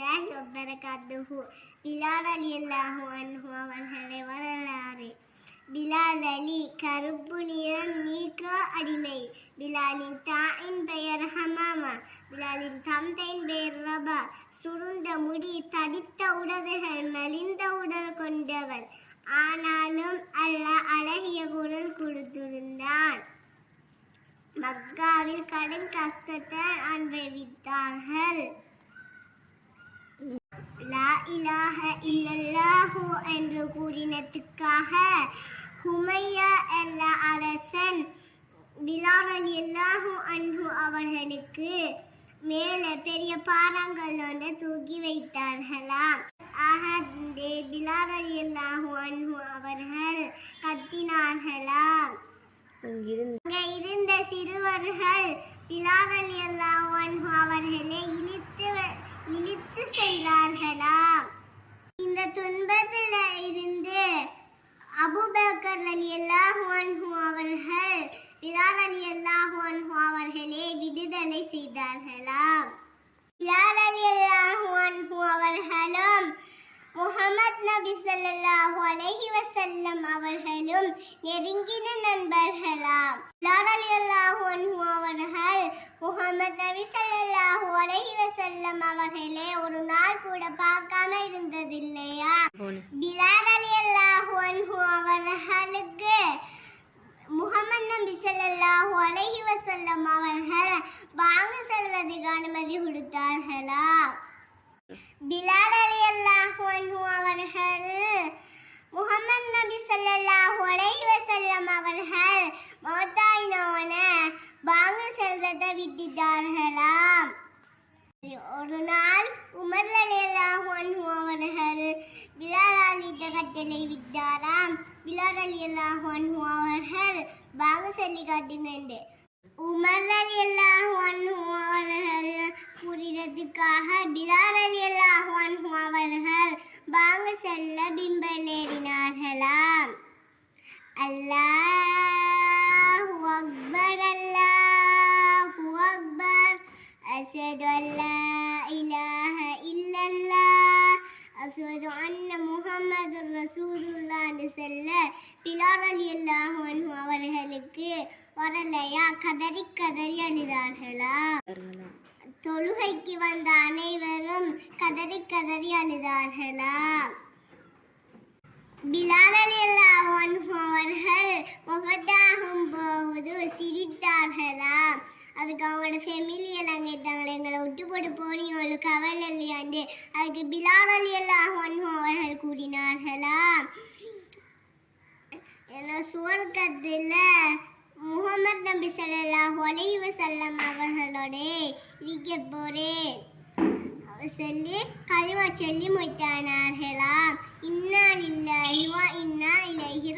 வரமத்துல்லாஹி வபரகாத்துஹு பிலால் ரலியல்லாஹு அன்ஹு அவர்களை வரலாறு பிலால் அலி கருப்பு நிறம் நீக்ரோ அடிமை பிலாலின் தாயின் பெயர் ஹமாமா பிலாலின் தந்தையின் பெயர் ரபா சுருண்ட முடி தடித்த உடல்கள் மெலிந்த உடல் கொண்டவர் ஆனாலும் அல்லாஹ் அழகிய குரல் கொடுத்திருந்தான் மக்காவில் கடும் கஷ்டத்தை அனுபவித்தார்கள் லா இலாஹ இல்லல்லாஹு என்று கூறினத்துக்காக ஹுமையா என்ற அரசன் பிலால் ரலியல்லாஹு அன்ஹு அவர்களுக்கு மேலே பெரிய பாறாங்கல் ஒன்று தூக்கி வைத்தார்களாம் ஆக இந்த பிலால் ரலியல்லாஹு அன்ஹு அவர்கள் கத்தினார்களாம் அங்கிருந்து அங்கே இருந்த சிறுவர்கள் பிலால் ரலியல்லாஹு அன்ஹு அவர்களை துன்பத்தில் இருந்து அபூபக்கர் ரலியல்லாஹு அன்ஹு அவர்கள் பிலால் ரலியல்லாஹு அன்ஹு அவர்களே விடுதலை செய்தார்களாம். பிலால் ரலியல்லாஹு அன்ஹு அவர்களும் முகமது நபி ஸல்லல்லாஹு அலைஹி வஸல்லம் அவர்களும் நெருங்கின நண்பர்களாம். பிலால் ரலியல்லாஹு அன்ஹு அவர்கள் முகமது நபி ஸல்லல்லாஹு அலைஹி வஸல்லம் அவர்களை ஒரு நாள் கூட பார்க்காம இருந்ததில்லையா? பிலால் ரலியல்லாஹு அன்ஹு அவர்களுக்கு முஹம்மது நபி ஸல்லல்லாஹு அலைஹி வஸல்லம் அவர்கள் வாங்க செல்வதற்கு அனுமதி கொடுத்தார்களா? பிலால் அன்ஹு அவர்கள் முஹம்மது நபி ஸல்லல்லாஹு அலைஹி வஸல்லம் அவர்கள் மௌத்தாயினவன வாங்க செல்வதை விட்டுட்டார்களாம் ஒரு நாள் உமர் ரலியல்லாஹு அன்ஹு அவர்கள் பிலால் அலிட்ட கட்டளை விட்டாராம். பிலால் ரலியல்லாஹு அன்ஹு அவர்கள் பாக சொல்லி காட்டினேன் உமர் ரலியல்லாஹு அன்ஹு அவர்கள் கூறினதுக்காக பிலால் أشهد أن محمد رسول الله செல்ல பிலால் ரலியல்லாஹு அன்ஹு அவர்களுக்கு வரலையா கதறி கதறி அழுதார்களா அவர்களா தொழுகைக்கு வந்த அனைவரும் கதறி கதறி அழுதார்களா பிலால் ரலியல்லாஹு அன்ஹு அவர்கள் வஃபாத்தாகும் போது சிரித்தார்களாம் அதுக்கு அவங்களோட ஃபேமிலி போட்டு போனீங்க உங்களுக்கு கவலை இல்லையாண்டு அதுக்கு பிலால் ரலியல்லாஹு அன்ஹு அவர்கள் கூறினார்களா? ஏன்னா சுவர்க்கத்தில் முகமது நபி ஸல்லல்லாஹு அலைஹி வஸல்லம் அவர்களோட இருக்க போறேன். அவர் சொல்லி கலிமா சொல்லி முடித்தானார்களாம் இன்னா லில்லாஹி வ இன்னா இலைஹி